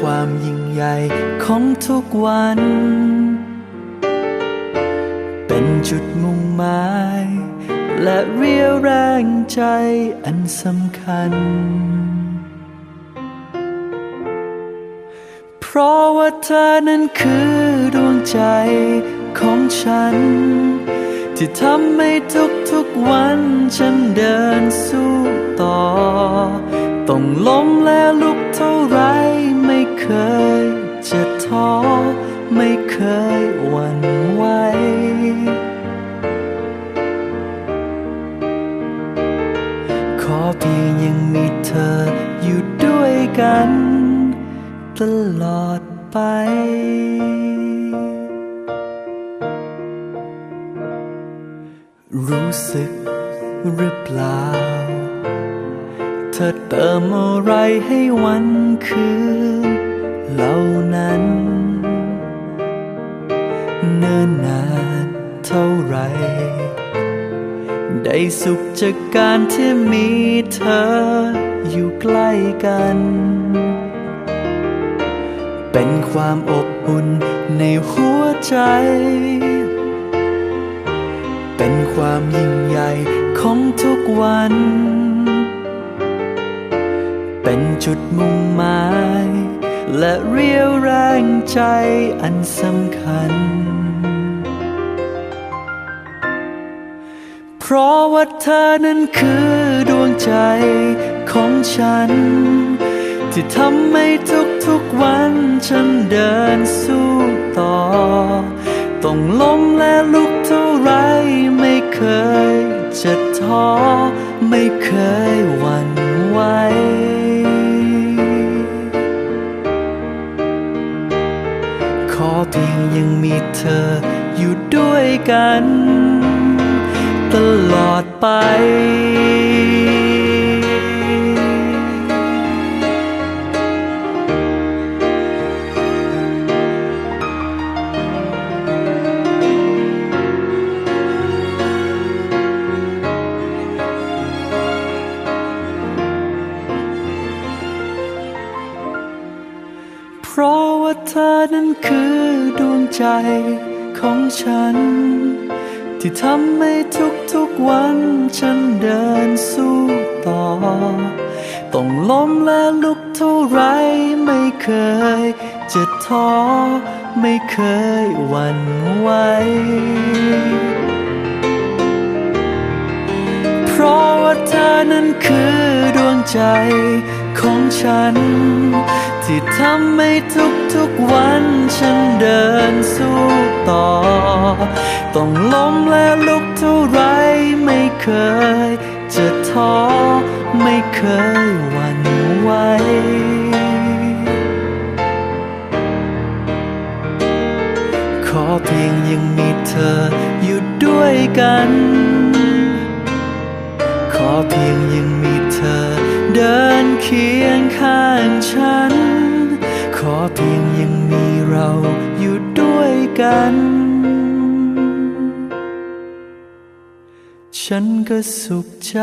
ความยิ่งใหญ่ของทุกวัน เป็นจุดมุ่งหมาย และเรียวแรงใจอันสำคัญ เพราะว่าเธอนั้นคือดวงใจของฉัน ที่ทำให้ทุกๆวันฉันเดินสู้ต่อ ต้องล้มและลุกเท่าไรไม่ เคยจะท้อ ไม่เคยหวั่นไหวขอเพียงยังมีเธออยู่ด้วยกัน ตลอดไปรู้สึกหรือเปล่า เธอเติมอะไรให้วันคืน เหล่านั้น เนิ่นนานเท่าไร ได้สุขจากการที่มีเธออยู่ใกล้กัน เป็นความอบอุ่นในหัวใจ เป็นความยิ่งใหญ่ของทุกวัน เป็นจุดมุ่งหมาย และเรียวแรงใจอันสำคัญ เพราะว่าเธอนั้นคือดวงใจของฉัน ที่ทำให้ทุกๆวันฉันเดินสู้ต่อ ต้องล้มและลุกเท่าไรไม่เคยจะท้อไม่เคย อเพียงยังมีเธออยู่ด้วยกัน ตลอดไป เพราะว่าเธอนั้นคือดวงใจของฉัน ที่ทำให้ทุกๆวันฉันเดินสู้ต่อ ต้องล้มและลุกเท่าไรไม่เคยจะท้อไม่เคยหวั่นไหวเพราะว่าเธอนั้นคือดวงใจของฉัน ที่ทำให้ทุกๆวันฉันเดินสู้ต่อ ต้องล้มและลุกเท่าไรไม่เคยจะท้อไม่เคยหวั่นไหวขอเพียงยังมีเธออยู่ด้วยกัน ขอเพียงยังมีเธอเดินเคียงข้างฉัน ฉันก็สุขใจ